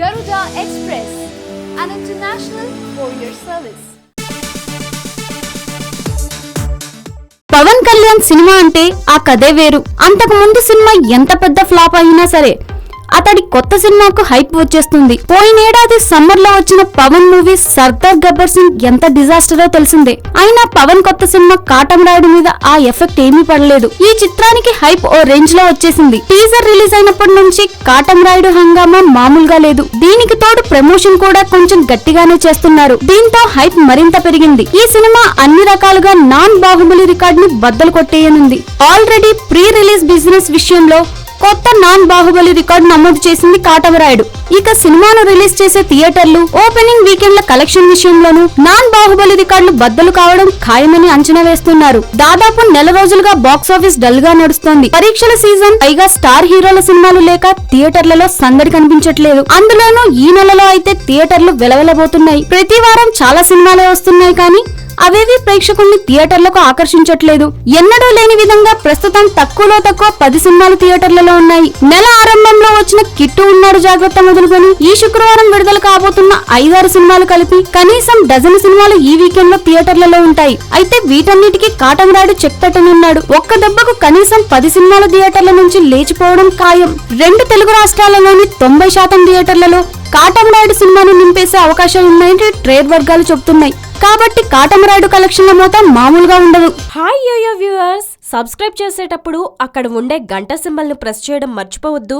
Garuda Express, an international courier service. Pawan Kalyan cinema అంటే ఆ కథే వేరు అంతకు ముందు సినిమా ఎంత పెద్ద ఫ్లాప్ అయినా సరే అతడి కొత్త సినిమాకు హైప్ వచ్చేస్తుంది. పోయినేడాది సమ్మర్లో వచ్చిన పవన్ మూవీ సర్దార్ గబ్బర్ సింగ్ ఎంత డిజాస్టరో తెలిసిందే. అయినా పవన్ కొత్త సినిమా కాటం రాయుడు మీద ఆ ఎఫెక్ట్ ఏమీ పడలేదు. ఈ చిత్రానికి హైప్ ఓ రేంజ్లో వచ్చేసింది. టీజర్ రిలీజ్ అయినప్పటి నుంచి కాటం రాయుడు హంగామా మామూలుగా లేదు. దీనికి తోడు ప్రమోషన్ కూడా కొంచెం గట్టిగానే చేస్తున్నారు. దీంతో హైప్ మరింత పెరిగింది. ఈ సినిమా అన్ని రకాలుగా నాన్ బాహుబలి రికార్డ్ని బద్దలు కొట్టేయనుంది. ఆల్రెడీ ప్రీ రిలీజ్ బిజినెస్ విషయంలో కొత్త నాన్ బాహుబలి రికార్డు నమోదు చేసింది కాటవరాయుడు. ఇక సినిమాను రిలీజ్ చేసే థియేటర్లు ఓపెనింగ్ వీకెండ్ల కలెక్షన్ విషయంలోనూ నాన్ బాహుబలి రికార్డులు బద్దలు కావడం ఖాయమని అంచనా వేస్తున్నారు. దాదాపు నెల రోజులుగా బాక్స్ ఆఫీస్ డల్గా నడుస్తోంది. పరీక్షల సీజన్ పైగా స్టార్ హీరోల సినిమాలు లేక థియేటర్లలో సందడి కనిపించట్లేదు. అందులోనూ ఈ నెలలో అయితే థియేటర్లు వెలవెలబోతున్నాయి. ప్రతి వారం చాలా సినిమాలే వస్తున్నాయి కానీ అవేవి ప్రేక్షకుల్ని థియేటర్లకు ఆకర్షించట్లేదు. ఎన్నడూ లేని విధంగా ప్రస్తుతం తక్కువలో తక్కువ పది సినిమాలు థియేటర్లలో ఉన్నాయి. నెల ఆరంభంలో వచ్చిన కిట్టు ఉన్నాడు జాగ్రత్త మొదలుకొని ఈ శుక్రవారం విడుదల కాబోతున్న ఐదారు సినిమాలు కలిపి కనీసం డజన్ సినిమాలు ఈ వీకెండ్లో థియేటర్లలో ఉంటాయి. అయితే వీటన్నిటికీ కాటంరాడు చెక్ పెట్టనున్నాడు ఒక్క దెబ్బకు కనీసం పది సినిమాల థియేటర్ల నుంచి లేచిపోవడం ఖాయం. రెండు తెలుగు రాష్ట్రాలలోని తొంభై శాతం థియేటర్లలో కాటమరాయుడు సినిమాను నింపేసే అవకాశాలు ట్రేడ్ వర్గాలు చెబుతున్నాయి. కాబట్టి కాటమరాయుడు కలెక్షన్ల మొత్తం మామూలుగా ఉండదు. Hi yo-yo viewers. సబ్స్క్రైబ్ చేసేటప్పుడు అక్కడ ఉండే గంట సింబల్ని ప్రెస్ చేయడం మర్చిపోవద్దు.